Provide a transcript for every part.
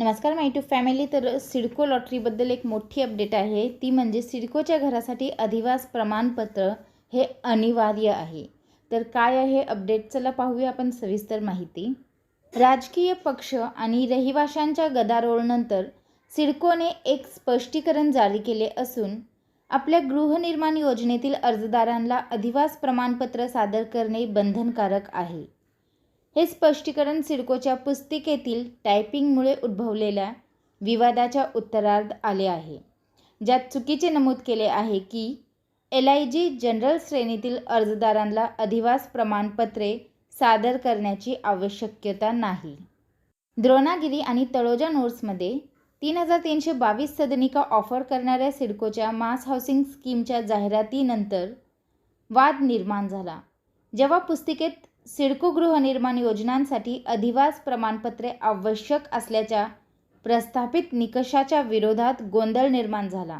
नमस्कार माय to family तर सिडको लॉटरीबद्दल एक मोठी अपडेट आहे. ती म्हणजे सिडकोच्या घरासाठी अधिवास प्रमाणपत्र हे अनिवार्य आहे. तर काय आहे अपडेट चला पाहूया आपण सविस्तर माहिती. राजकीय पक्ष आणि रहिवाशांच्या गदारोळनंतर सिडकोने एक स्पष्टीकरण जारी केले असून आपल्या गृहनिर्माण योजनेतील अर्जदारांना अधिवास प्रमाणपत्र सादर करणे बंधनकारक आहे. हे स्पष्टीकरण सिडकोच्या पुस्तिकेतील टायपिंगमुळे उद्भवलेल्या विवादाच्या उत्तरार्ध आले आहे ज्यात चुकीचे नमूद केले आहे की एल आय जी जनरल श्रेणीतील अर्जदारांना अधिवास प्रमाणपत्रे सादर करण्याची आवश्यकता नाही. द्रोणागिरी आणि तळोजा नोट्समध्ये तीन हजार तीनशे बावीस सदनिका ऑफर करणाऱ्या सिडकोच्या मास हाऊसिंग स्कीमच्या जाहिरातीनंतर वाद निर्माण झाला जेव्हा पुस्तिकेत सिडको गृहनिर्माण योजनांसाठी अधिवास प्रमाणपत्रे आवश्यक असल्याच्या प्रस्थापित निकषाच्या विरोधात गोंधळ निर्माण झाला.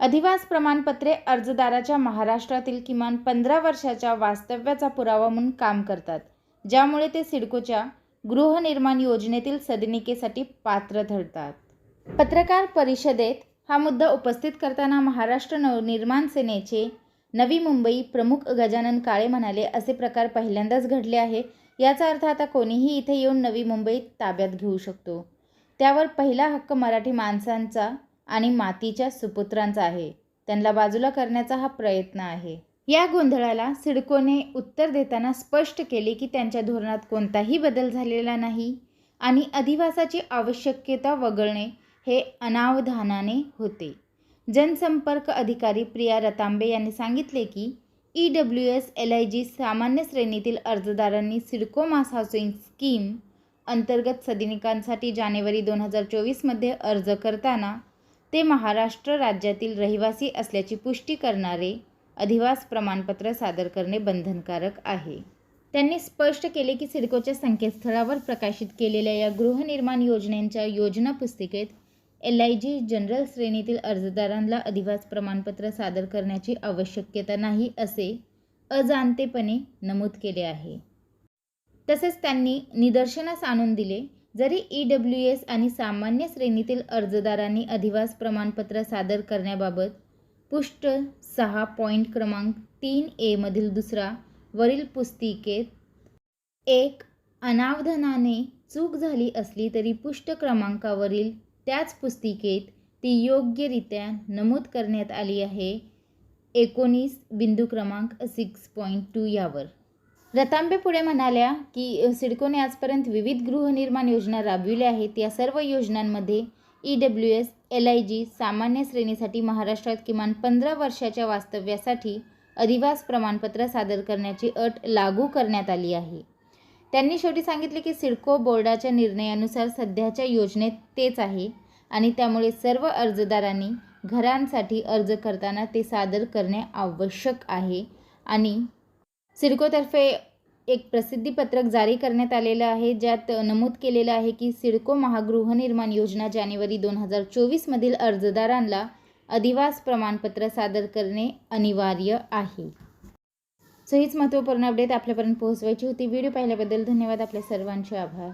अधिवास प्रमाणपत्रे अर्जदाराच्या महाराष्ट्रातील किमान पंधरा वर्षाच्या वास्तव्याचा पुरावा म्हणून काम करतात ज्यामुळे ते सिडकोच्या गृहनिर्माण योजनेतील सदनिकेसाठी पात्र ठरतात. पत्रकार परिषदेत हा मुद्दा उपस्थित करताना महाराष्ट्र नवनिर्माण सेनेचे नवी मुंबई प्रमुख गजानन काळे म्हणाले असे प्रकार पहिल्यांदाच घडले आहे. याचा अर्थ आता कोणीही इथे येऊन नवी मुंबई ताब्यात घेऊ शकतो. त्यावर पहिला हक्क मराठी माणसांचा आणि मातीच्या सुपुत्रांचा आहे. त्यांना बाजूला करण्याचा हा प्रयत्न आहे. या गोंधळाला सिडकोने उत्तर देताना स्पष्ट केले की त्यांच्या धोरणात कोणताही बदल झालेला नाही आणि अधिवासाची आवश्यकता वगळणे हे अनावधानाने होते. जनसंपर्क अधिकारी प्रिया रतांबे यांनी सांगितले की E W S L I G सामान्य श्रेणीतील अर्जदारांनी सिडको मास हाऊसिंग स्कीम अंतर्गत सदनिकांसाठी जानेवारी दोन हजार चोवीसमध्ये अर्ज करताना ते महाराष्ट्र राज्यातील रहिवासी असल्याची पुष्टी करणारे अधिवास प्रमाणपत्र सादर करणे बंधनकारक आहे. त्यांनी स्पष्ट केले की सिडकोच्या संकेतस्थळावर प्रकाशित केलेल्या या गृहनिर्माण योजनेच्या योजना पुस्तिकेत एल आय जी जनरल श्रेणीतील अर्जदारांना अधिवास प्रमाणपत्र सादर करण्याची आवश्यकता नाही असे अजाणतेपणे नमूद केले आहे. तसेच त्यांनी निदर्शनास आणून दिले जरी ई डब्ल्यू एस आणि सामान्य श्रेणीतील अर्जदारांनी अधिवास प्रमाणपत्र सादर करण्याबाबत पुष्ट सहा पॉईंट क्रमांक तीन एमधील दुसरा वरील पुस्तिकेत एक अनावधानाने चूक झाली असली तरी पुष्ट क्रमांकावरील त्याच पुस्तिकेत ती योग्यरित्या नमूद करण्यात आली आहे. एकोणीस बिंदू क्रमांक सिक्स पॉईंट टू यावर. रतांबे पुढे म्हणाल्या की सिडकोने आजपर्यंत विविध गृहनिर्माण योजना राबविल्या आहेत. या सर्व योजनांमध्ये E W S L I G सामान्य श्रेणीसाठी महाराष्ट्रात किमान पंधरा वर्षाच्या वास्तव्यासाठी अधिवास प्रमाणपत्र सादर करण्याची अट लागू करण्यात आली आहे. त्यांनी शेवटी सांगितले की सिडको बोर्डाच्या निर्णयानुसार सध्याच्या योजनेत तेच आहे आणि त्यामुळे सर्व अर्जदारांनी घरांसाठी अर्ज करताना ते सादर करणे आवश्यक आहे. आणि सिडकोतर्फे एक प्रसिद्धीपत्रक जारी करण्यात आलेलं आहे ज्यात नमूद केलेलं आहे की सिडको महागृहनिर्माण योजना जानेवारी दोन हजार चोवीसमधील अर्जदारांना अधिवास प्रमाणपत्र सादर करणे अनिवार्य आहे. सो हीच महत्त्वपूर्ण अपडेट आपल्यापर्यंत पोहोचवायची होती. व्हिडिओ पाहिल्याबद्दल धन्यवाद. आपल्या सर्वांचे आभार.